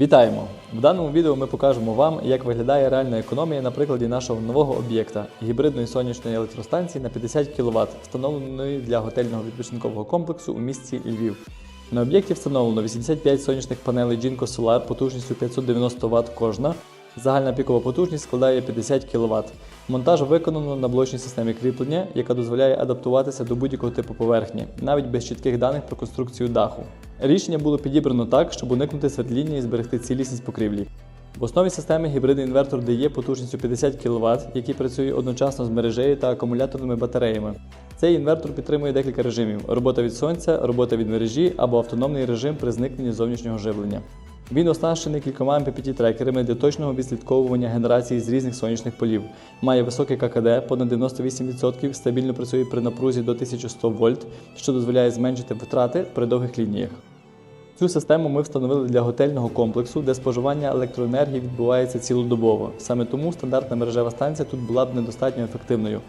Вітаємо! В даному відео ми покажемо вам, як виглядає реальна економія на прикладі нашого нового об'єкта гібридної сонячної електростанції на 50 кВт, встановленої для готельного відпочинкового комплексу у місті Львів. На об'єкті встановлено 85 сонячних панелей Jinko Solar потужністю 590 Вт кожна. Загальна пікова потужність складає 50 кВт. Монтаж виконано на блочній системі кріплення, яка дозволяє адаптуватися до будь-якого типу поверхні, навіть без чітких даних про конструкцію даху. Рішення було підібрано так, щоб уникнути свердління і зберегти цілісність покрівлі. В основі системи гібридний інвертор дає потужністю 50 кВт, який працює одночасно з мережею та акумуляторними батареями. Цей інвертор підтримує декілька режимів: робота від сонця, робота від мережі або автономний режим при зникненні зовнішнього живлення. Він оснащений кількома MPPT-трекерами для точного відслідковування генерації з різних сонячних полів. Має високий ККД, понад 98%, стабільно працює при напрузі до 1100 вольт, що дозволяє зменшити витрати при довгих лініях. Цю систему ми встановили для готельного комплексу, де споживання електроенергії відбувається цілодобово. Саме тому стандартна мережева станція тут була б недостатньо ефективною.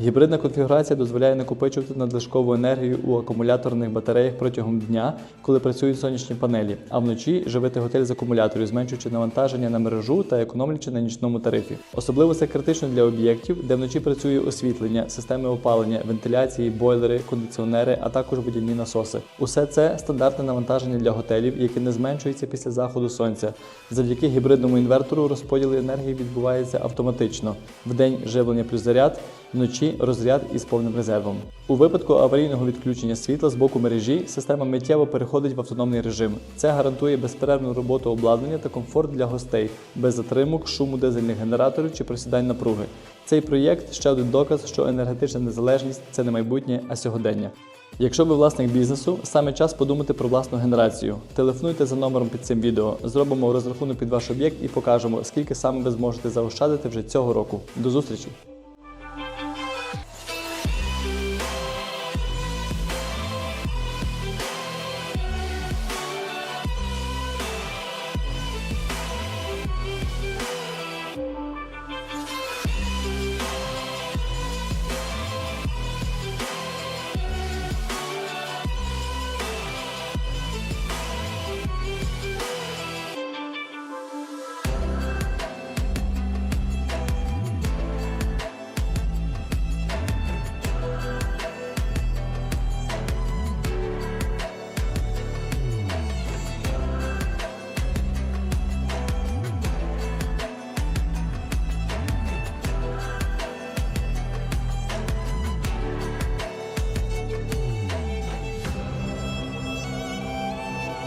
Гібридна конфігурація дозволяє накопичувати надлишкову енергію у акумуляторних батареях протягом дня, коли працюють сонячні панелі, а вночі живити готель з акумуляторів, зменшуючи навантаження на мережу та економлячи на нічному тарифі. Особливо це критично для об'єктів, де вночі працює освітлення, системи опалення, вентиляції, бойлери, кондиціонери, а також водяні насоси. Усе це стандартне навантаження для готелів, яке не зменшується після заходу сонця. Завдяки гібридному інвертору розподіл енергії відбувається автоматично. Вдень живлення плюс заряд, вночі розряд із повним резервом. У випадку аварійного відключення світла з боку мережі система миттєво переходить в автономний режим. Це гарантує безперервну роботу обладнання та комфорт для гостей, без затримок, шуму дизельних генераторів чи просідань напруги. Цей проєкт ще один доказ, що енергетична незалежність це не майбутнє, а сьогодення. Якщо ви власник бізнесу, саме час подумати про власну генерацію. Телефонуйте за номером під цим відео. Зробимо розрахунок під ваш об'єкт і покажемо, скільки саме ви зможете заощадити вже цього року. До зустрічі!